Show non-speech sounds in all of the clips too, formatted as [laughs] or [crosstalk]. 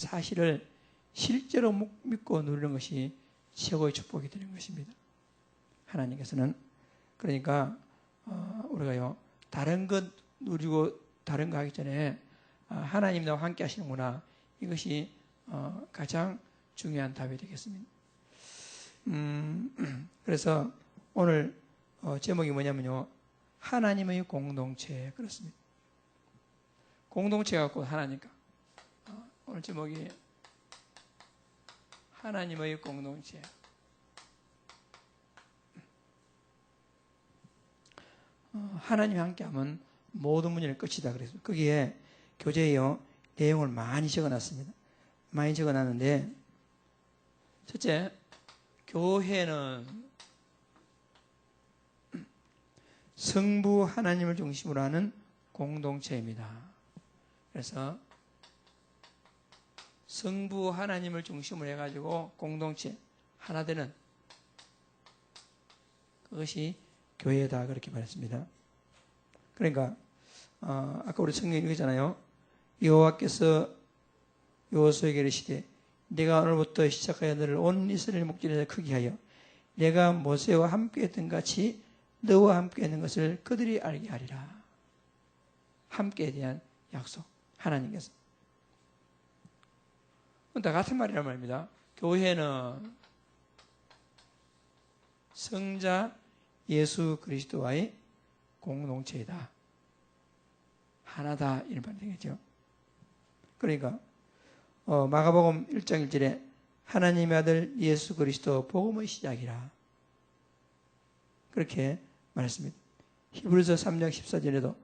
사실을 실제로 믿고 누리는 것이 최고의 축복이 되는 것입니다. 하나님께서는 그러니까 어, 우리가요 다른 것 누리고 다른 거 하기 전에 아, 하나님 나와 함께 하시는구나 이것이 어, 가장 중요한 답이 되겠습니다. 음, [clears throat] 그래서 오늘 어, 제목이 뭐냐면요 하나님의 공동체 그렇습니다. 공동체가 곧 하나니까 오늘 제목이 하나님의 공동체. 어, 하나님 함께하면 모든 문제는 끝이다 그래서 거기에 교재에요 내용을 많이 적어놨습니다. 많이 적어놨는데 첫째 교회는 성부 하나님을 중심으로 하는 공동체입니다. 그래서 성부 하나님을 중심으로 해가지고 공동체 하나 되는 그것이 교회다 그렇게 말했습니다. 그러니까 어, 아까 우리 성경 읽었잖아요. 여호와께서 여호수에게 이르시되 내가 오늘부터 시작하여 너를 온 이스라엘 목전에서 크게 하여 내가 모세와 함께 했던 같이 너와 함께 했는 것을 그들이 알게 하리라. 함께에 대한 약속 하나님께서 다 같은 말이란 말입니다. 교회는 성자 예수 그리스도와의 공동체이다. 하나다 이런 말이 되겠죠. 그러니까 어, 마가복음 1장 1절에 하나님의 아들 예수 그리스도 복음의 시작이라 그렇게 말했습니다. 히브리서 3장 14절에도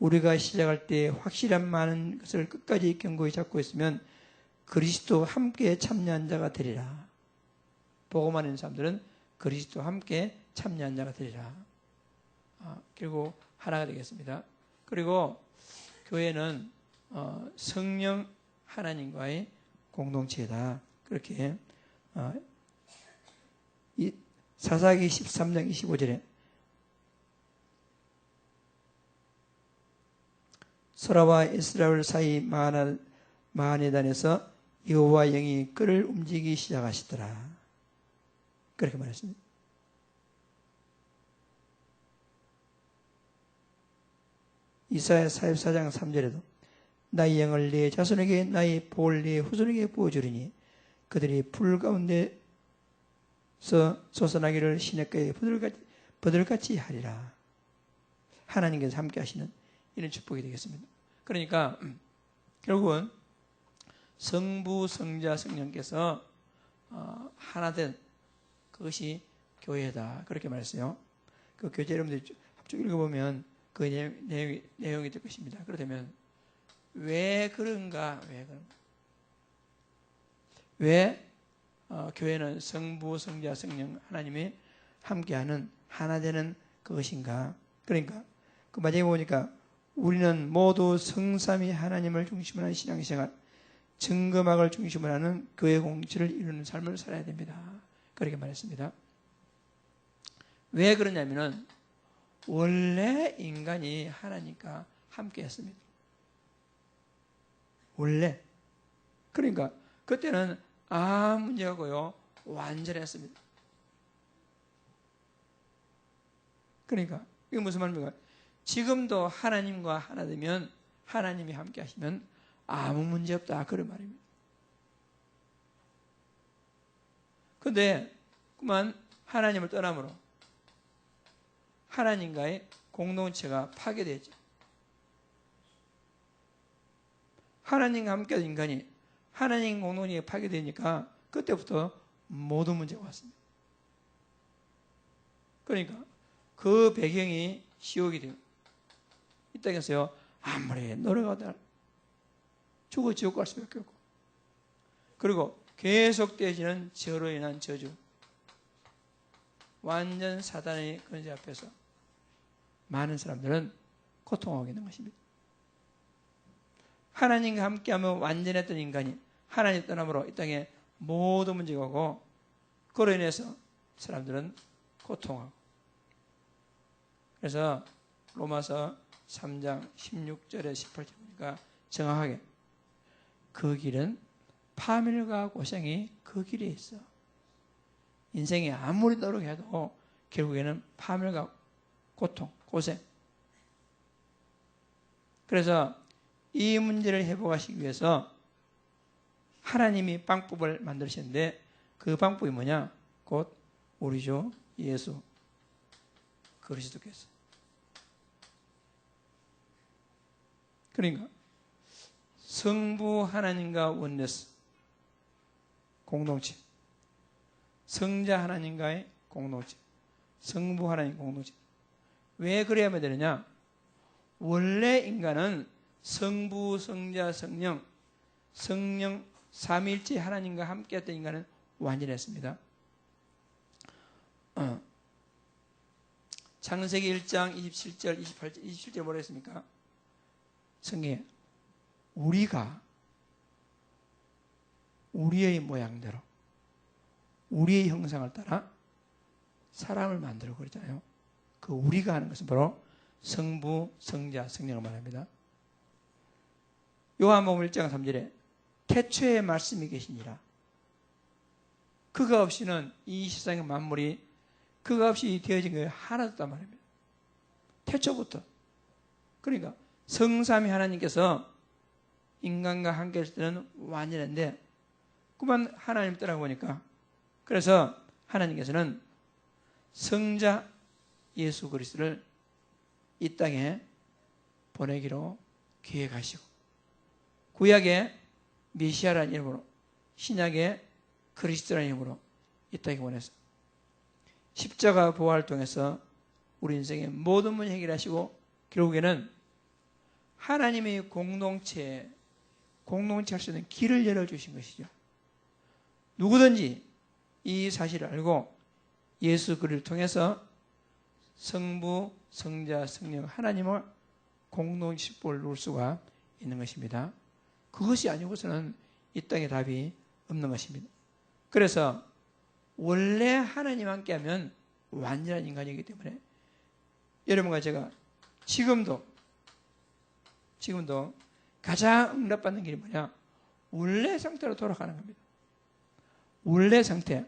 우리가 시작할 때 확실한 많은 것을 끝까지 견고히 잡고 있으면 그리스도 함께 참여한 자가 되리라. 보고만 있는 사람들은 그리스도 함께 참여한 자가 되리라. 아, 결국 하나가 되겠습니다. 그리고 교회는 어, 성령 하나님과의 공동체다. 그렇게 어, 사사기 13장 25절에 소라와 이스라엘 사이 마하네단에서 여호와 영이 그를 움직이기 시작하시더라. 그렇게 말했습니다. 이사야 44장 3절에도 나의 영을 네 자손에게 나의 복을 네 후손에게 부어주리니 그들이 불 가운데서 솟아나기를 시냇가에 버들같이, 버들같이 하리라. 하나님께서 함께 하시는 이런 축복이 되겠습니다. 그러니까 결국은 성부, 성자, 성령께서 어, 하나 된 그것이 교회다. 그렇게 말했어요. 그 교재 여러분들 합쭉 읽어보면 그 내용, 내용이 될 것입니다. 그렇다면 왜 그런가? 왜 그런가? 왜 어, 교회는 성부, 성자, 성령 하나님이 함께하는 하나 되는 그것인가? 그러니까 그 마지막에 보니까 우리는 모두 성삼이 하나님을 중심으로 하는 신앙생활 증거막을 중심으로 하는 교회 공치를 이루는 삶을 살아야 됩니다. 그렇게 말했습니다. 왜 그러냐면은 원래 인간이 하나님과 함께 했습니다. 원래. 그러니까 그때는 아무 문제 없고요. 완전했습니다. 그러니까 이게 무슨 말입니까? 지금도 하나님과 하나 되면 하나님이 함께 하시면 아무 문제 없다. 그런 말입니다. 근데 그만 하나님을 떠남으로 하나님과의 공동체가 파괴되죠. 하나님과 함께 인간이 하나님 공동체가 파괴되니까 그때부터 모든 문제가 왔습니다. 그러니까 그 배경이 시옥이 돼요. 이 땅에서요, 아무리 노력하다 죽어 지옥 갈 수밖에 없고. 그리고 계속되어지는 저로 인한 저주. 완전 사단의 권세 앞에서 많은 사람들은 고통하고 있는 것입니다. 하나님과 함께하면 완전했던 인간이 하나님 떠남으로 이 땅에 모든 문제가 오고 그로 인해서 사람들은 고통하고 그래서 로마서 3장 16절에 18절 보니까 정확하게 그 길은 파멸과 고생이 그 길에 있어. 인생이 아무리 노력해도 결국에는 파멸과 고통, 고생. 그래서 이 문제를 회복하시기 위해서 하나님이 방법을 만드셨는데 그 방법이 뭐냐? 곧 우리죠. 예수 그리스도께서. 그러니까 성부 하나님과 원내스 공동체. 성자 하나님과의 공동체. 성부 하나님 공동체. 왜 그래야만 되느냐? 원래 인간은 성부 성자 성령 성령 삼일째 하나님과 함께했던 인간은 완전했습니다. 어. 창세기 1장 27절 28절 27절 뭐라 했습니까? 성경에 우리가 우리의 모양대로 우리의 형상을 따라 사람을 만들어 그러잖아요. 그 우리가 하는 것은 바로 성부, 성자, 성령을 말합니다. 요한복음 1장 3절에 태초에 말씀이 계시니라. 그가 없이는 이 세상의 만물이 그가 없이 되어진 게 하나도 없단 말입니다. 태초부터. 그러니까 성삼이 하나님께서 인간과 함께 했을 때는 완전한데 그만 하나님 떠나보니까. 그래서 하나님께서는 성자 예수 그리스도를 이 땅에 보내기로 계획하시고 구약의 메시아라는 이름으로 신약의 그리스도라는 이름으로 이 땅에 보내서 십자가 부활을 통해서 우리 인생의 모든 문제 해결하시고 결국에는 하나님의 공동체 공동체 할 수 있는 길을 열어주신 것이죠. 누구든지 이 사실을 알고 예수 그리를 통해서 성부, 성자, 성령 하나님을 공동 십보를 누를 수가 있는 것입니다. 그것이 아니고서는 이 땅에 답이 없는 것입니다. 그래서 원래 하나님 함께 하면 완전한 인간이기 때문에 여러분과 제가 지금도 지금도 가장 응답받는 길이 뭐냐? 원래 상태로 돌아가는 겁니다. 원래 상태,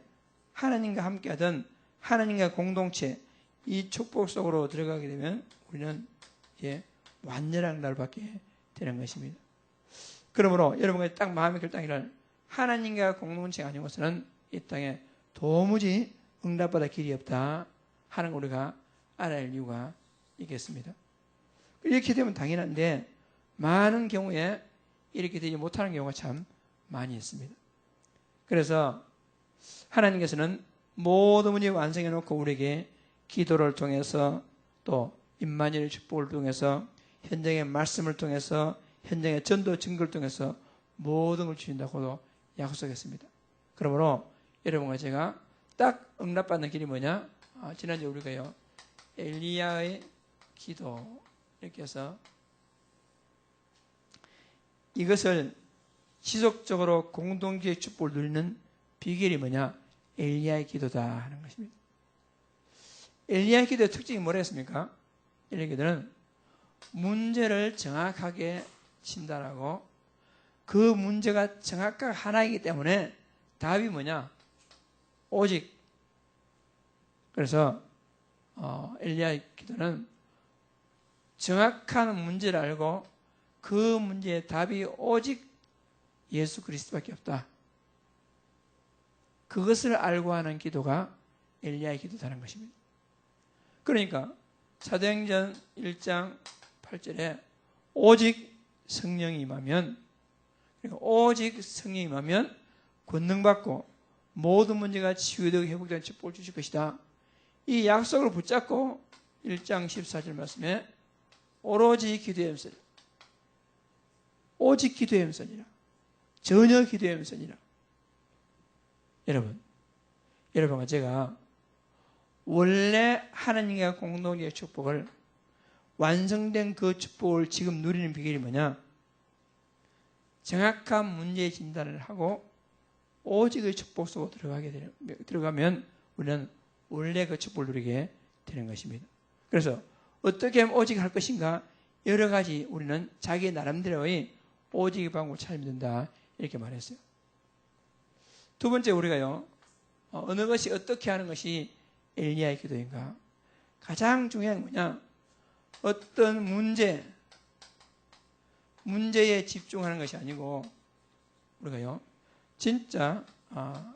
하나님과 함께하던 하나님과 공동체 이 축복 속으로 들어가게 되면 우리는 예, 완전한 날밖에 되는 것입니다. 그러므로 여러분과 딱 마음의 결단이를 하나님과 공동체가 아니고서는 이 땅에 도무지 응답받을 길이 없다 하는 걸 우리가 알아야 할 이유가 있겠습니다. 이렇게 되면 당연한데 많은 경우에 이렇게 되지 못하는 경우가 참 많이 있습니다. 그래서 하나님께서는 모든 문제 완성해 놓고 우리에게 기도를 통해서 또 임마누엘 축복을 통해서 현장의 말씀을 통해서 현장의 전도 증거를 통해서 모든 걸 주신다고도 약속했습니다. 그러므로 여러분과 제가 딱 응답받는 길이 뭐냐? 아, 지난주에 우리가요 엘리야의 기도 이렇게 해서 이것을 지속적으로 공동체의 축복을 누리는 비결이 뭐냐? 엘리야의 기도다 하는 것입니다. 엘리야의 기도의 특징이 뭐랬습니까? 엘리야의 기도는 문제를 정확하게 진단하고 그 문제가 정확하게 하나이기 때문에 답이 뭐냐? 오직 그래서 어, 엘리야의 기도는 정확한 문제를 알고 그 문제의 답이 오직 예수 그리스도밖에 없다. 그것을 알고 하는 기도가 엘리야의 기도다는 것입니다. 그러니까 사도행전 1장 8절에 오직 성령이 임하면 그러니까 오직 성령이 임하면 권능받고 모든 문제가 치유되고 회복되는 축복을 주실 것이다. 이 약속을 붙잡고 1장 14절 말씀에 오로지 기도의 음성이라. 오직 기도의 음성이라. 전혀 기도의 음성이라. 여러분, 여러분과 제가 원래 하나님과 공동의 축복을 완성된 그 축복을 지금 누리는 비결이 뭐냐? 정확한 문제 진단을 하고 오직의 축복 속으로 들어가게 되는, 들어가면 우리는 원래 그 축복을 누리게 되는 것입니다. 그래서 어떻게 하면 오직 할 것인가? 여러 가지 우리는 자기 나름대로의 오직의 방법을 찾으면 된다. 이렇게 말했어요. 두 번째 우리가요. 어, 어느 것이 어떻게 하는 것이 엘리야의 기도인가? 가장 중요한 건 뭐냐? 어떤 문제, 문제에 집중하는 것이 아니고 우리가요. 진짜 아,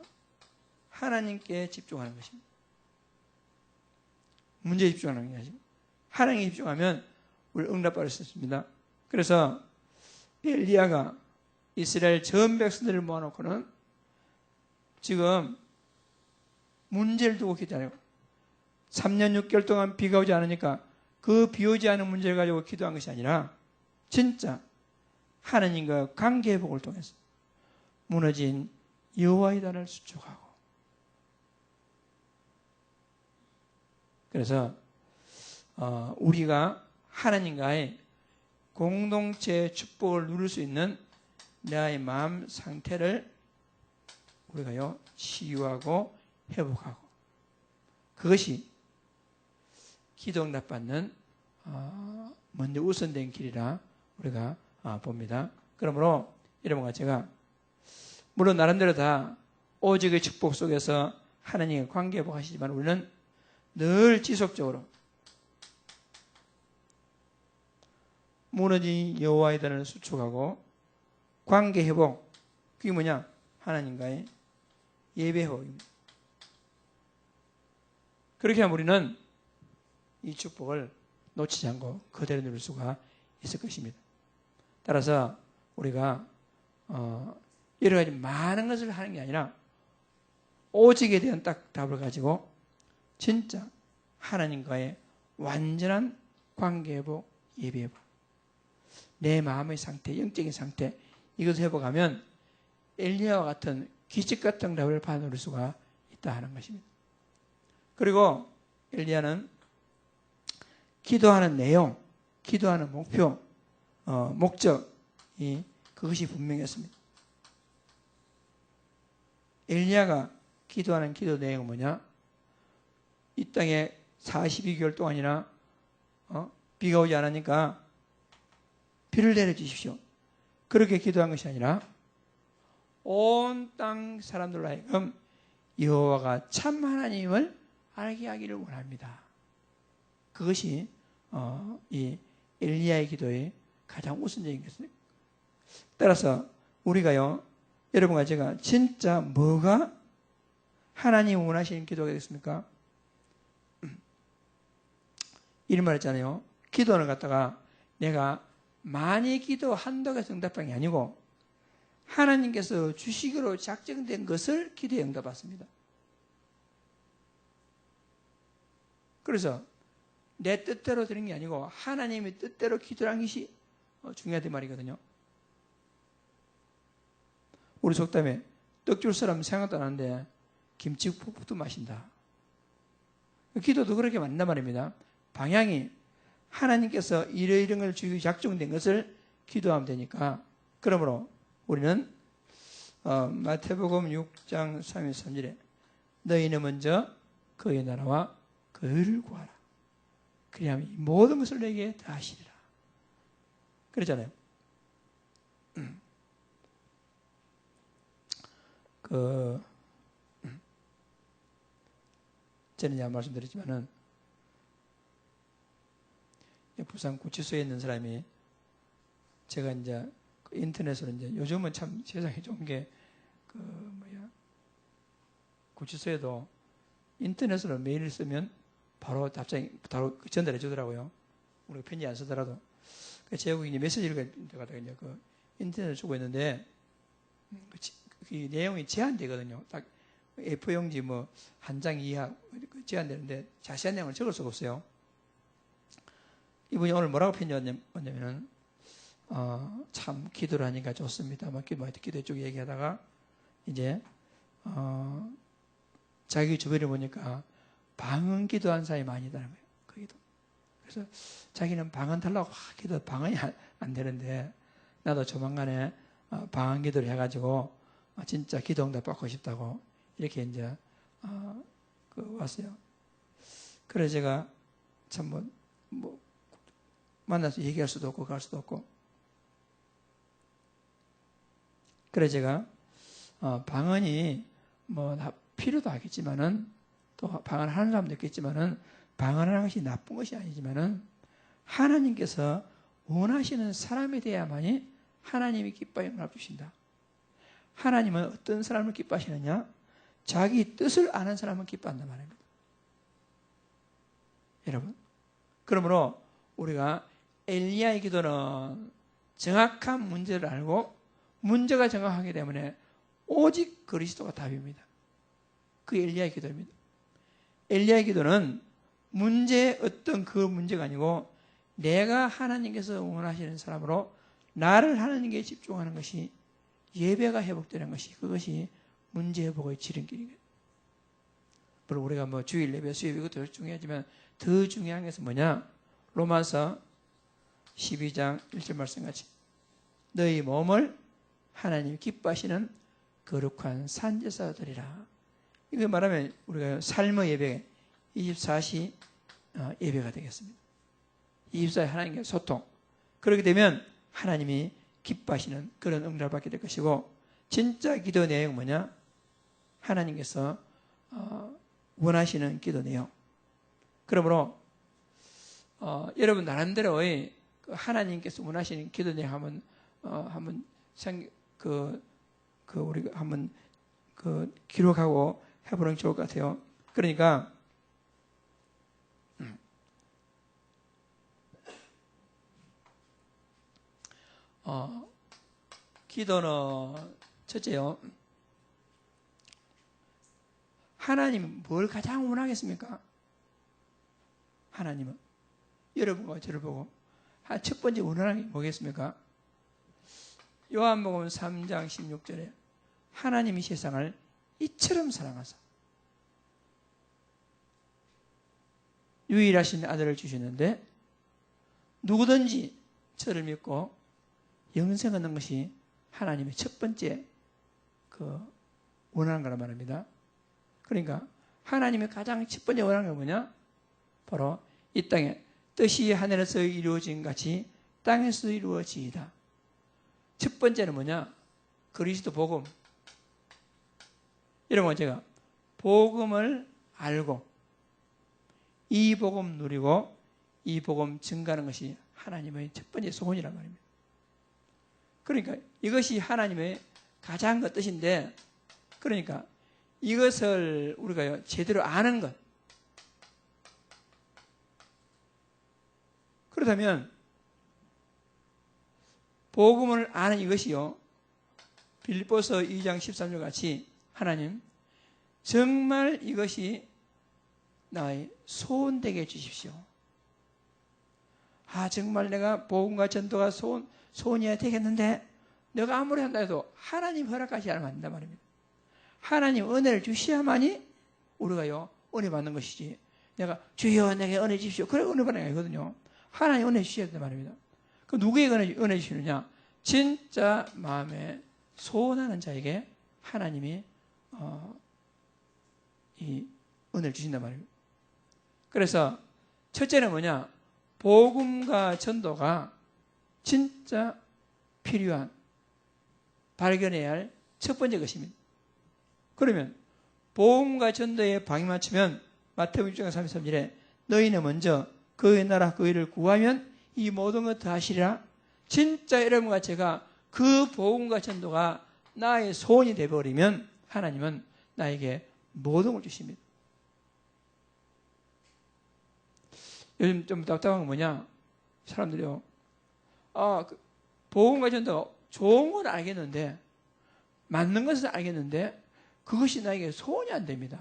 하나님께 집중하는 것입니다. 문제에 집중하는 게 아니죠. 하나님에 집중하면 우리 응답받을 수 있습니다. 그래서 엘리야가 이스라엘 전 백성들을 모아놓고는 지금 문제를 두고 기도하요 3년 6개월 동안 비가 오지 않으니까 그 비 오지 않은 문제를 가지고 기도한 것이 아니라 진짜 하나님과 관계 회복을 통해서 무너진 여호와의 단을 수축하고. 그래서 어, 우리가 하나님과의 공동체 축복을 누릴 수 있는 나의 마음 상태를 우리가요 치유하고 회복하고 그것이 기도 응답 받는 어, 먼저 우선된 길이라 우리가 어, 봅니다. 그러므로 여러분과 제가 물론 나름대로 다 오직의 축복 속에서 하나님과 관계 회복하시지만 우리는 늘 지속적으로 무너진 여호와의 단을 수축하고 관계 회복 그게 뭐냐 하나님과의 예배 회복입니다. 그렇게 하면 우리는 이 축복을 놓치지 않고 그대로 누릴 수가 있을 것입니다. 따라서 우리가 어, 여러 가지 많은 것을 하는 게 아니라 오직에 대한 딱 답을 가지고 진짜 하나님과의 완전한 관계 회복, 예배 회복. 내 마음의 상태, 영적인 상태 이것을 회복하면 엘리야와 같은 기적 같은 답을 받을 수가 있다 하는 것입니다. 그리고 엘리야는 기도하는 내용, 기도하는 목표, 어, 목적 이 그것이 분명했습니다. 엘리야가 기도하는 기도 내용은 뭐냐? 이 땅에 42개월 동안이나 어? 비가 오지 않으니까 비를 내려 주십시오. 그렇게 기도한 것이 아니라 온 땅 사람들로 하여금 여호와가 참 하나님을 알게 하기를 원합니다. 그것이 어, 이 엘리야의 기도의 가장 우선적인 것입니다. 따라서 우리가요, 여러분과 제가 진짜 뭐가 하나님 원하시는 기도가 되겠습니까? [clears throat] 이런 말 했잖아요. 기도를 갖다가 내가 기도한다고 해서 응답한 게 아니고 하나님께서 주시기로 작정된 것을 기도에 응답받습니다. 그래서 내 뜻대로 되는 게 아니고 하나님의 뜻대로 기도하는 것이 어, 중요하단 말이거든요. 우리 속담에 떡 줄 사람 생각도 안 하는데 김치국도 마신다. 기도도 그렇게 맞는단 말입니다. 방향이 하나님께서 이러이런 걸 주기 작정된 것을 기도하면 되니까 그러므로 우리는 어, 마태복음 6장 3일 3절에 너희는 먼저 그의 나라와 그를 구하라. 그리하면 모든 것을 내게 다 하시리라. 그러잖아요. 그 전에 말씀드렸지만은 부산 구치소에 있는 사람이 제가 이제 그 인터넷으로 이제 요즘은 참 세상에 좋은 게 그 뭐야 구치소에도 인터넷으로 메일을 쓰면 바로 답장이 바로 전달해 주더라고요. 우리가 편지 안 쓰더라도. 그 제국이 이제 메시지를 가다가 이제 그 인터넷을 주고 있는데 그, 그 내용이 제한되거든요. 딱 A4용지 뭐 한 장 이하 그 제한되는데 자세한 내용을 적을 수가 없어요. 이분이 오늘 뭐라고 편지했냐면 어, 참 기도를 하니까 좋습니다. 막 기도, 쪽 얘기하다가 이제 어, 자기 주변에 보니까 방언 기도한 사람이 많이 있다는 거예요. 그 기도. 그래서 자기는 방언 달라고 기도 방언이 안 되는데 나도 조만간에 어, 방언 기도를 해가지고 어, 진짜 기도 응답 받고 싶다고 이렇게 이제 어, 그 왔어요. 그래서 제가 참 뭐 뭐 만나서 얘기할 수도 없고 갈 수도 없고. 그래 제가 어, 방언이 뭐 필요도 하겠지만은 또 방언을 하는 사람도 있겠지만은 방언하는 것이 나쁜 것이 아니지만은 하나님께서 원하시는 사람이 되야만이 하나님이 기뻐함을 주신다. 하나님은 어떤 사람을 기뻐하시느냐? 자기 뜻을 아는 사람을 기뻐한단 말입니다. 여러분. 그러므로 우리가 엘리야의 기도는 정확한 문제를 알고 문제가 정확하기 때문에 오직 그리스도가 답입니다. 그 엘리야의 기도입니다. 엘리야의 기도는 문제 어떤 그 문제가 아니고 내가 하나님께서 원하시는 사람으로 나를 하나님께 집중하는 것이 예배가 회복되는 것이 그것이 문제 회복의 지름길이에요. 물론 우리가 뭐 주일 예배, 수요일 이것도 중요하지만 더 중요한 것은 뭐냐? 로마서 12장 1절 말씀 같이 너희 몸을 하나님 기뻐하시는 거룩한 산제사 드리라. 이거 말하면 우리가 삶의 예배 24시 어, 예배가 되겠습니다. 24시 하나님과 소통. 그렇게 되면 하나님이 기뻐하시는 그런 응답을 받게 될 것이고 진짜 기도 내용 뭐냐? 하나님께서 어, 원하시는 기도 내용. 그러므로 어, 여러분 나름대로의 그 하나님께서 원하시는 기도 내용 한번 어, 한번 생, 그, 그 우리가 한번 그 기록하고 해보는 게 좋을 것 같아요. 그러니까 음. 어, 기도는 첫째요. 하나님 뭘 가장 원하겠습니까? 하나님은 여러분과 저를 보고 첫 번째 원하는 게 뭐겠습니까? 요한복음 3장 16절에 하나님이 세상을 이처럼 사랑하사 유일하신 아들을 주시는데 누구든지 저를 믿고 영생 얻는 것이 하나님의 첫 번째 그 원하는 거란 말입니다. 그러니까 하나님이 가장 첫 번째 원하는 게 뭐냐? 바로 이 땅에 뜻이 하늘에서 이루어진 같이 땅에서 이루어지이다. 첫 번째는 뭐냐? 그리스도 복음. 이런 제가 복음을 알고 이 복음 누리고 이 복음 증가하는 것이 하나님의 첫 번째 소원이란 말입니다. 그러니까 이것이 하나님의 가장 그 뜻인데 그러니까 이것을 우리가 제대로 아는 것. 그렇다면 복음을 아는 이것이요. 빌립보서 2장 13절 같이 하나님 정말 이것이 나의 소원되게 해주십시오. 아 정말 내가 복음과 전도가 소원 소원이야 되겠는데 내가 아무리 한다 해도 하나님 허락하지 않으면 안 된단 말입니다. 하나님 은혜를 주셔야만이 우리가요 은혜 받는 것이지. 내가 주여 내게 은혜 주십시오. 그래 은혜 받는 게 아니거든요. 하나님 은혜 된단 말입니다. 그 누구에게 은혜, 은혜 주시느냐? 진짜 마음에 소원하는 자에게 하나님이 어, 이 은혜를 주신단 말입니다. 그래서 첫째는 뭐냐? 복음과 전도가 진짜 필요한 발견해야 할 첫 번째 것입니다. 그러면 복음과 전도에 방이 맞추면 마태복음 6장 33절에 너희는 먼저 그의 나라 그 일을 구하면 이 모든 것다 하시리라. 진짜 여러분과 제가 그 복음과 전도가 나의 소원이 되어버리면 하나님은 나에게 모든 걸 주십니다. 요즘 좀 답답한 건 뭐냐? 사람들이요. 아, 그 복음과 전도 좋은 건 알겠는데, 맞는 것은 알겠는데, 그것이 나에게 소원이 안 됩니다.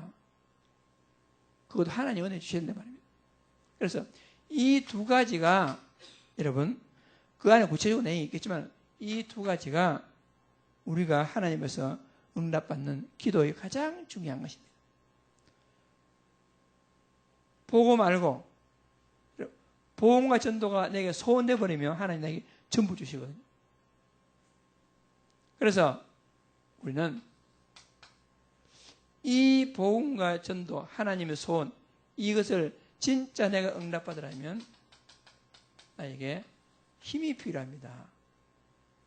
그것도 하나님 은혜 주셨는데 말입니다. 그래서 이 두 가지가 여러분 그 안에 구체적으로 내용이 있겠지만 이 두 가지가 우리가 하나님에서 응답받는 기도의 가장 중요한 것입니다. 보고 말고 보험과 전도가 내게 소원돼 버리면 하나님 내게 전부 주시거든요. 그래서 우리는 이 보험과 전도 하나님의 소원 이것을 진짜 내가 응답받으려면 나에게 힘이 필요합니다.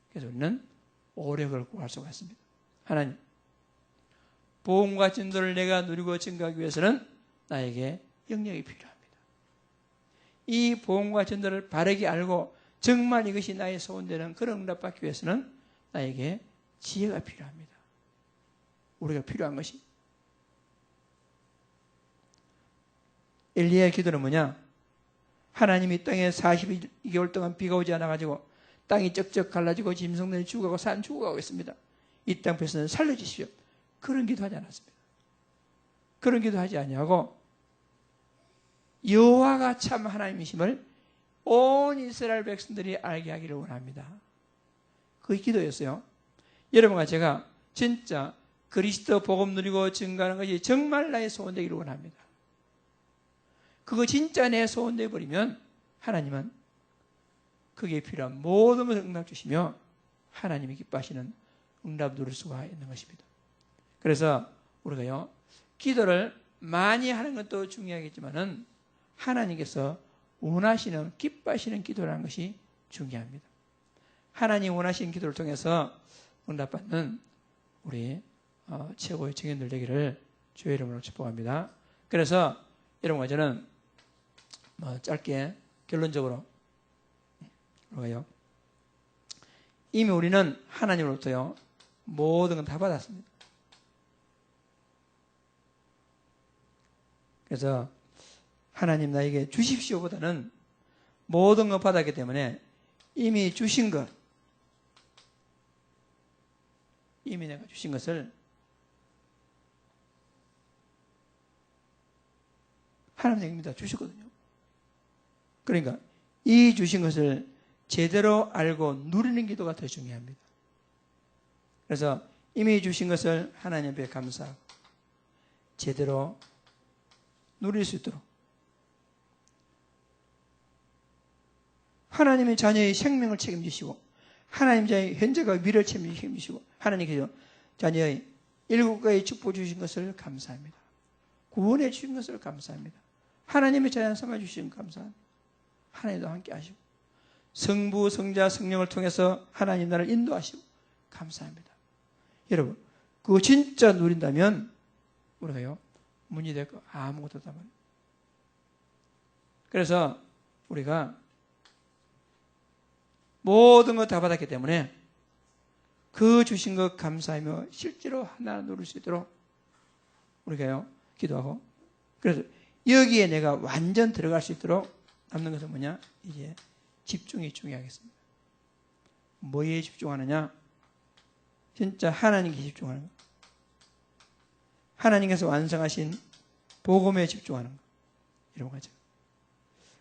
그래서 우리는 오력을 구할 수가 있습니다. 하나님, 보험과 진도를 내가 누리고 증가하기 위해서는 나에게 영역이 필요합니다. 이 보험과 진도를 바르게 알고 정말 이것이 나의 소원되는 그런 응답받기 위해서는 나에게 지혜가 필요합니다. 우리가 필요한 것이 엘리야의 기도는 뭐냐? 하나님이 땅에 42개월 동안 비가 오지 않아가지고 땅이 쩍쩍 갈라지고 짐승들이 죽어가고 산 죽어가고 있습니다. 이땅 배서는 살려주십시오. 그런 기도하지 않았습니다. 그런 기도하지 아니하고 여호와가 참 하나님이심을 온 이스라엘 백성들이 알게 하기를 원합니다. 그 기도였어요. 여러분과 제가 진짜 그리스도 복음 누리고 증가하는 것이 정말 나의 소원되기를 원합니다. 그거 진짜 내 소원돼 버리면 하나님은 그게 필요한 모든 것을 응답 주시며 하나님이 기뻐하시는 응답 누릴 수가 있는 것입니다. 그래서 우리가요 기도를 많이 하는 것도 중요하겠지만은 하나님께서 원하시는 기뻐하시는 기도라는 것이 중요합니다. 하나님 원하시는 기도를 통해서 응답받는 우리 어, 최고의 증인들 되기를 주의 이름으로 축복합니다. 그래서 여러분과 저는 뭐 짧게 결론적으로 뭐예요? 이미 우리는 하나님으로부터요 모든 건 다 받았습니다. 그래서 하나님 나에게 주십시오보다는 모든 것 받았기 때문에 이미 주신 것, 이미 내가 주신 것을 하나님 입니다. 주셨거든요. 그러니까 이 주신 것을 제대로 알고 누리는 기도가 더 중요합니다. 그래서 이미 주신 것을 하나님 앞에 감사하고 제대로 누릴 수 있도록 하나님의 자녀의 생명을 책임지시고 하나님 자의 현재가 미래를 책임지시고 하나님께서 자녀의 일곱 가지 축복 주신 것을 감사합니다. 구원해 주신 것을 감사합니다. 하나님의 자녀 삼아 주신 감사합니다. 하나님도 함께 하시고 성부, 성자, 성령을 통해서 하나님 나를 인도하시고 감사합니다. 여러분, 그거 진짜 누린다면 우리가요 문이 될거 아무것도 말이에요. 그래서 우리가 모든 것 다 받았기 때문에 그 주신 것 감사하며 실제로 하나 누릴 수 있도록 우리가요 기도하고 그래서 여기에 내가 완전 들어갈 수 있도록 남는 것은 뭐냐? 이제 집중이 중요하겠습니다. 뭐에 집중하느냐? 진짜 하나님께 집중하는 것. 하나님께서 완성하신 복음에 집중하는 것. 이런 거죠.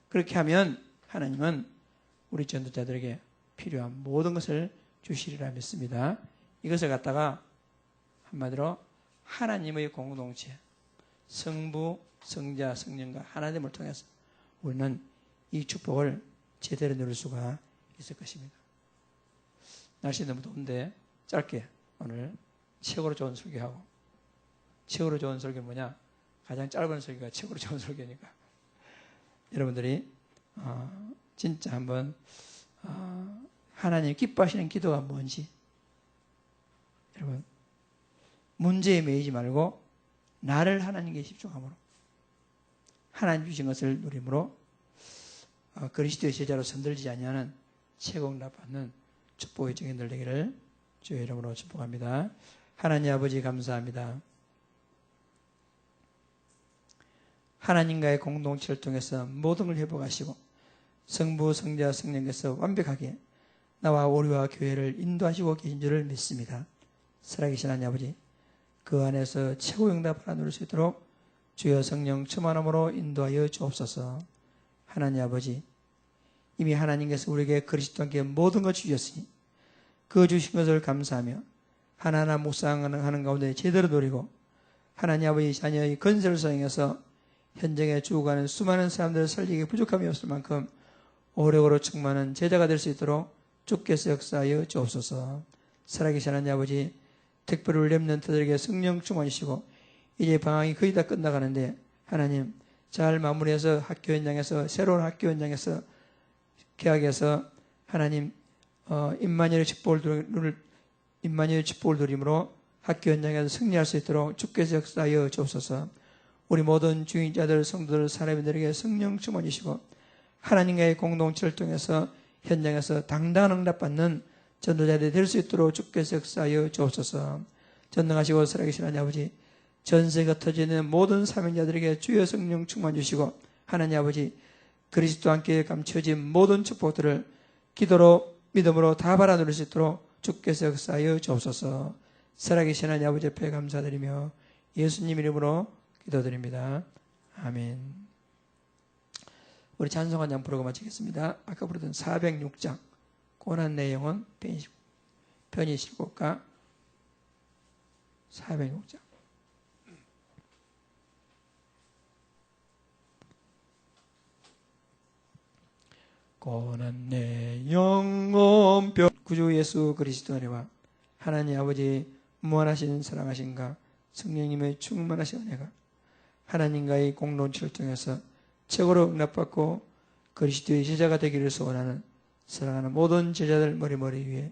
그렇게 하면 하나님은 우리 전도자들에게 필요한 모든 것을 주시리라 믿습니다. 이것을 갖다가 한마디로 하나님의 공동체, 성부, 성자, 성령과 하나님을 통해서 우리는 이 축복을 제대로 누릴 수가 있을 것입니다. 날씨 너무 더운데 짧게 오늘 최고로 좋은 설교하고 최고로 좋은 설교 뭐냐? 가장 짧은 설교가 최고로 좋은 설교니까 [laughs] 여러분들이 어, 진짜 한번 어, 하나님 기뻐하시는 기도가 뭔지 여러분 문제에 매이지 말고 나를 하나님께 집중함으로 하나님 주신 것을 누림으로 어, 그리스도의 제자로 선들지 아니하는 채공답 받는 축복의 증인들 되기를 주의 이름으로 축복합니다. 하나님 아버지 감사합니다. 하나님과의 공동체를 통해서 모든 걸 회복하시고 성부, 성자, 성령께서 완벽하게 나와 우리와 교회를 인도하시고 계신 줄을 믿습니다. 살아계신 하나님 아버지 그 안에서 최고 응답을 누릴 수 있도록 주여 성령 충만함으로 인도하여 주옵소서. 하나님 아버지 이미 하나님께서 우리에게 그리스도께 모든 것 주셨으니 그 주신 것을 감사하며 하나하나 묵상하는 가운데 제대로 누리고 하나님 아버지 자녀의 건설을 사용해서 현장에 죽어가는 수많은 사람들을 살리기 부족함이 없을 만큼 오래오래 충만한 제자가 될 수 있도록 주께서 역사하여 주옵소서. 살아계신 하나님 아버지 특별히 렘넌트들에게 성령 충만이시고 이제 방학이 거의 다 끝나가는데 하나님 잘 마무리해서 학교 현장에서 새로운 학교 현장에서 계약해서 하나님 어, 임마누의 축복을 누릴 임마누의 축복을 누림으로 학교 현장에서 승리할 수 있도록 주께서 역사하여 주옵소서. 우리 모든 주인자들, 성도들, 사람들에게 성령 주시고 하나님과의 공동체를 통해서 현장에서 당당한 응답받는 전도자들이 될 수 있도록 주께서 역사하여 주옵소서. 전능하시고 살아계신 하나님 아버지, 전세가 터지는 모든 사명자들에게 주여 성령 충만 주시고 하나님 아버지, 그리스도 함께 감춰진 모든 축복들을 기도로 믿음으로 다 받아 누릴 수 있도록 주께서 역사하여 주옵소서. 살아계신 하나님 아버지 옆에 감사드리며 예수님 이름으로 기도드립니다. 아멘. 우리 찬송 한장 부르고 마치겠습니다. 아까 부르던 406장 고난 내용은 편의 실곡가 406장 고난 내 영혼 뼈 구주 예수 그리스도 안에와 하나님 아버지 무한하신 사랑하신가 성령님의 충만하신 은혜가 하나님과의 공동체를 통해서 최고로 응답받고 그리스도의 제자가 되기를 소원하는 사랑하는 모든 제자들 머리머리 위에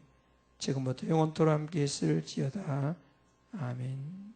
지금부터 영원토록 함께 있을지어다. 아멘.